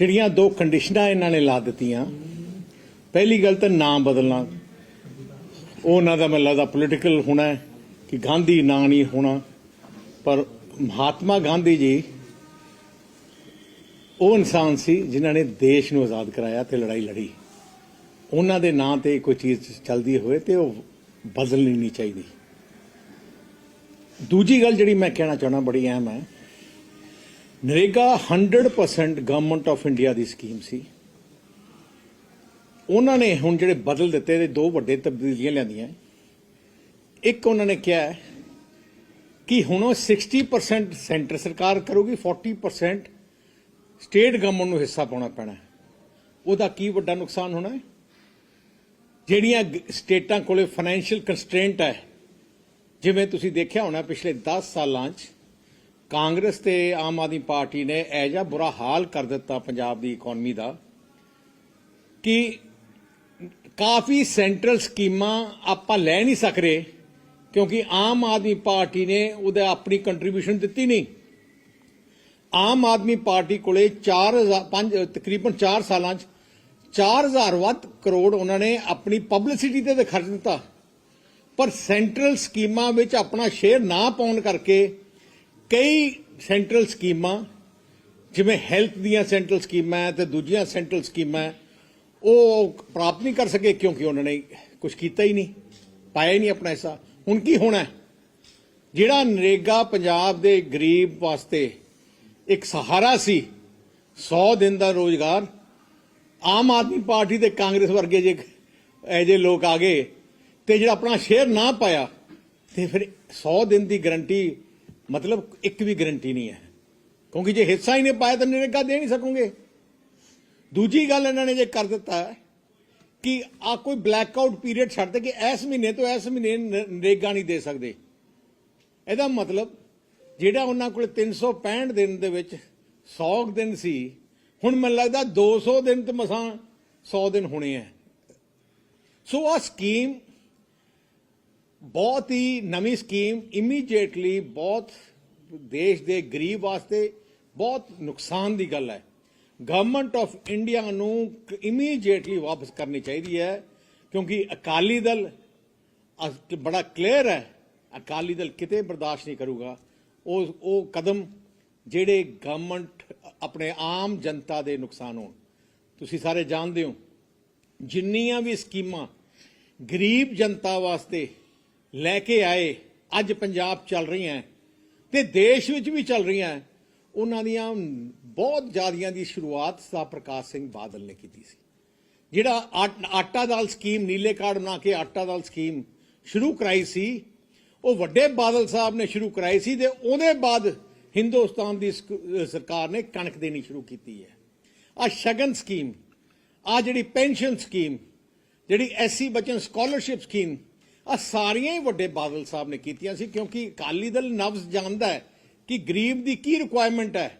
ਜਿਹੜੀਆਂ ਦੋ ਕੰਡੀਸ਼ਨਾਂ ਇਹਨਾਂ ਨੇ ਲਾ ਦਿੱਤੀਆਂ। ਪਹਿਲੀ ਗੱਲ ਤਾਂ ਨਾਮ ਬਦਲਣਾ। ਉਹ ਉਹਨਾਂ ਦਾ ਮੈਨੂੰ ਲੱਗਦਾ ਪੋਲੀਟੀਕਲ ਹੋਣਾ ਕਿ ਗਾਂਧੀ ਨਾਂ ਨਹੀਂ ਹੋਣਾ। ਪਰ ਮਹਾਤਮਾ ਗਾਂਧੀ ਜੀ, ਉਹ ਇਨਸਾਨ ਸੀ ਜਿਨ੍ਹਾਂ ਨੇ ਦੇਸ਼ ਨੂੰ ਆਜ਼ਾਦ ਕਰਾਇਆ ਤੇ ਲੜਾਈ ਲੜੀ। ਉਹਨਾਂ ਦੇ ਨਾਂ ਤੇ ਕੋਈ ਚੀਜ਼ ਚੱਲਦੀ ਹੋਵੇ ਤੇ ਉਹ ਬਦਲਣੀ ਨਹੀਂ ਚਾਹੀਦੀ। ਦੂਜੀ ਗੱਲ ਜਿਹੜੀ ਮੈਂ ਕਹਿਣਾ ਚਾਹਣਾ ਬੜੀ ਅਹਿਮ ਹੈ ਨਰੇਗਾ 100% ਗਵਰਨਮੈਂਟ ਆਫ ਇੰਡੀਆ ਦੀ ਸਕੀਮ ਸੀ। ਉਹਨਾਂ ਨੇ ਹੁਣ ਜਿਹੜੇ ਬਦਲ ਦਿੱਤੇ ਤੇ ਦੋ ਵੱਡੇ ਤਬਦੀਲੀਆਂ ਲਿਆਂਦੀਆਂ। ਇੱਕ ਉਹਨਾਂ ਨੇ ਕਿਹਾ ਕਿ ਹੁਣ ਉਹ 60% ਸੈਂਟਰ ਸਰਕਾਰ ਕਰੂਗੀ 40% ਸਟੇਟ ਗਵਰਨਮੈਂਟ ਨੂੰ ਹਿੱਸਾ ਪਾਉਣਾ ਪੈਣਾ ਉਹਦਾ ਕੀ ਵੱਡਾ ਨੁਕਸਾਨ ਹੋਣਾ ਹੈ? ਜਿਹੜੀਆਂ ਸਟੇਟਾਂ ਕੋਲੇ ਫਾਈਨੈਂਸ਼ੀਅਲ ਕੰਸਟ੍ਰੇਂਟ ਹੈ, ਜਿਵੇਂ ਤੁਸੀਂ ਦੇਖਿਆ ਹੋਣਾ ਪਿਛਲੇ 10 ਸਾਲਾਂ 'ਚ ਕਾਂਗਰਸ ਤੇ ਆਮ ਆਦਮੀ ਪਾਰਟੀ ਨੇ ਇਹ ਜਿਹਾ ਬੁਰਾ ਹਾਲ ਕਰ ਦਿੱਤਾ ਪੰਜਾਬ ਦੀ ਇਕਨੋਮੀ ਦਾ ਕਿ ਕਾਫੀ ਸੈਂਟਰਲ ਸਕੀਮਾਂ ਆਪਾਂ ਲੈ ਨਹੀਂ ਸਕਦੇ ਕਿਉਂਕਿ ਆਮ ਆਦਮੀ ਪਾਰਟੀ ਨੇ ਉਹਦਾ ਆਪਣੀ ਕੰਟਰੀਬਿਊਸ਼ਨ ਦਿੱਤੀ ਨਹੀਂ। ਆਮ ਆਦਮੀ ਪਾਰਟੀ ਕੋਲੇ 4000 ਪੰਜ, ਤਕਰੀਬਨ 4 ਸਾਲਾਂ 'ਚ 4000 ਵੱਧ ਕਰੋੜ ਉਹਨਾਂ ਨੇ ਆਪਣੀ ਪਬਲਿਸਿਟੀ ਤੇ ਖਰਚ ਦਿੱਤਾ। ਪਰ ਸੈਂਟਰਲ ਸਕੀਮਾਂ ਵਿੱਚ ਆਪਣਾ ਸ਼ੇਅਰ ਨਾ ਪਾਉਣ ਕਰਕੇ ਕਈ ਸੈਂਟਰਲ ਸਕੀਮਾਂ, ਜਿਵੇਂ ਹੈਲਥ ਦੀਆਂ ਸੈਂਟਰਲ ਸਕੀਮਾਂ ਹੈ ਤੇ ਦੂਜੀਆਂ ਸੈਂਟਰਲ ਸਕੀਮਾਂ, ਉਹ ਪ੍ਰਾਪਤ ਨਹੀਂ ਕਰ ਸਕੇ ਕਿਉਂਕਿ ਉਹਨਾਂ ਨੇ ਕੁਝ ਕੀਤਾ ਹੀ ਨਹੀਂ, ਪਾਇਆ ਹੀ ਨਹੀਂ ਆਪਣਾ ਹਿੱਸਾ। ਹੁਣ ਕੀ ਹੋਣਾ? ਜਿਹੜਾ ਨਰੇਗਾ ਪੰਜਾਬ ਦੇ ਗਰੀਬ ਵਾਸਤੇ ਇੱਕ ਸਹਾਰਾ ਸੀ 100 ਦਿਨ ਦਾ ਰੋਜ਼ਗਾਰ, ਆਮ ਆਦਮੀ ਪਾਰਟੀ ਤੇ ਕਾਂਗਰਸ ਵਰਗੇ ਜੇ ਇਹ ਜੇ ਲੋਕ ਆ ਗਏ ਤੇ ਜਿਹੜਾ ਆਪਣਾ ਸ਼ੇਅਰ ਨਾ ਪਾਇਆ, ਤੇ ਫਿਰ 100 ਦਿਨ ਦੀ ਗਰੰਟੀ ਮਤਲਬ ਇੱਕ ਵੀ ਗਰੰਟੀ ਨਹੀਂ ਹੈ। ਕਿਉਂਕਿ ਜੇ ਹਿੱਸਾ ਹੀ ਨਹੀਂ ਪਾਇਆ ਤਾਂ ਨਰੇਗਾ ਦੇ ਨਹੀਂ ਸਕੋਗੇ। ਦੂਜੀ ਗੱਲ ਇਹਨਾਂ ਨੇ ਜੇ ਕਰ ਦਿੱਤਾ ਕਿ ਆ ਕੋਈ ਬਲੈਕ ਆਊਟ ਪੀਰੀਅਡ ਛੱਡ ਦੇ ਕਿ ਇਸ ਮਹੀਨੇ ਤੋਂ ਇਸ ਮਹੀਨੇ ਨਰੇਗਾ ਨਹੀਂ ਦੇ ਸਕਦੇ। ਇਹਦਾ ਮਤਲਬ ਜਿਹੜਾ ਉਹਨਾਂ ਕੋਲ 365 ਦਿਨ ਦੇ ਵਿੱਚ 100 ਦਿਨ ਸੀ, ਹੁਣ ਮੈਨੂੰ ਲੱਗਦਾ 200 ਦਿਨ ਤੇ ਮਸਾਂ 100 ਦਿਨ ਹੋਣੇ ਆ ਸੋ ਆ ਸਕੀਮ ਬਹੁਤ ਹੀ ਨਵੀਂ ਸਕੀਮ ਇਮੀਡੀਏਟਲੀ ਬਹੁਤ ਦੇਸ਼ ਦੇ ਗਰੀਬ ਵਾਸਤੇ ਬਹੁਤ ਨੁਕਸਾਨ ਦੀ ਗੱਲ ਹੈ। ਗਵਰਨਮੈਂਟ ਆਫ ਇੰਡੀਆ ਨੂੰ ਇਮੀਡੀਏਟਲੀ ਵਾਪਸ ਕਰਨੀ ਚਾਹੀਦੀ ਹੈ ਕਿਉਂਕਿ ਅਕਾਲੀ ਦਲ ਬੜਾ ਕਲੀਅਰ ਹੈ, ਅਕਾਲੀ ਦਲ ਕਿਤੇ ਬਰਦਾਸ਼ਤ ਨਹੀਂ ਕਰੂਗਾ। ਉਹ ਉਹ ਕਦਮ ਜਿਹੜੇ ਗਵਰਨਮੈਂਟ ਆਪਣੇ ਆਮ ਜਨਤਾ ਦੇ ਨੁਕਸਾਨ ਹੋਣ। ਤੁਸੀਂ ਸਾਰੇ ਜਾਣਦੇ ਹੋ, ਜਿੰਨੀਆਂ ਵੀ ਸਕੀਮਾਂ ਗਰੀਬ ਜਨਤਾ ਵਾਸਤੇ ਲੈ ਕੇ ਆਏ। ਅੱਜ ਪੰਜਾਬ ਚੱਲ ਰਹੀਆਂ ਤੇ ਦੇਸ਼ ਵਿੱਚ ਵੀ ਚੱਲ ਰਹੀਆਂ ਉਹਨਾਂ ਦੀਆਂ ਬਹੁਤ ਜ਼ਿਆਦੀਆਂ ਦੀ ਸ਼ੁਰੂਆਤ ਸਾ ਪ੍ਰਕਾਸ਼ ਸਿੰਘ ਬਾਦਲ ਨੇ ਕੀਤੀ ਸੀ। ਜਿਹੜਾ ਆਟ- ਆਟਾ ਦਾਲ ਸਕੀਮ, ਨੀਲੇ ਕਾਰਡ ਬਣਾ ਕੇ ਆਟਾ ਦਾਲ ਸਕੀਮ ਸ਼ੁਰੂ ਕਰਾਈ ਸੀ, ਉਹ ਵੱਡੇ ਬਾਦਲ ਸਾਹਿਬ ਨੇ ਸ਼ੁਰੂ ਕਰਾਈ ਸੀ ਤੇ ਉਹਦੇ ਬਾਅਦ ਹਿੰਦੁਸਤਾਨ ਦੀ ਸਕ- ਸਰਕਾਰ ਨੇ ਕਣਕ ਦੇਣੀ ਸ਼ੁਰੂ ਕੀਤੀ ਹੈ। ਆ ਸ਼ਗਨ ਸਕੀਮ ਆ ਜਿਹੜੀ ਪੈਨਸ਼ਨ ਸਕੀਮ, ਜਿਹੜੀ ਐਸਸੀ ਬਚਨ ਸਕਾਲਰਸ਼ਿਪ ਸਕੀਮ ਆ ਸਾਰੀਆਂ ਹੀ ਵੱਡੇ ਬਾਦਲ ਸਾਹਿਬ ਨੇ ਕੀਤੀਆਂ ਸੀ, ਕਿਉਂਕਿ ਅਕਾਲੀ ਦਲ ਨਬਜ਼ ਜਾਣਦਾ ਹੈ ਕਿ ਗਰੀਬ ਦੀ ਕੀ ਰਿਕੁਆਇਰਮੈਂਟ ਹੈ।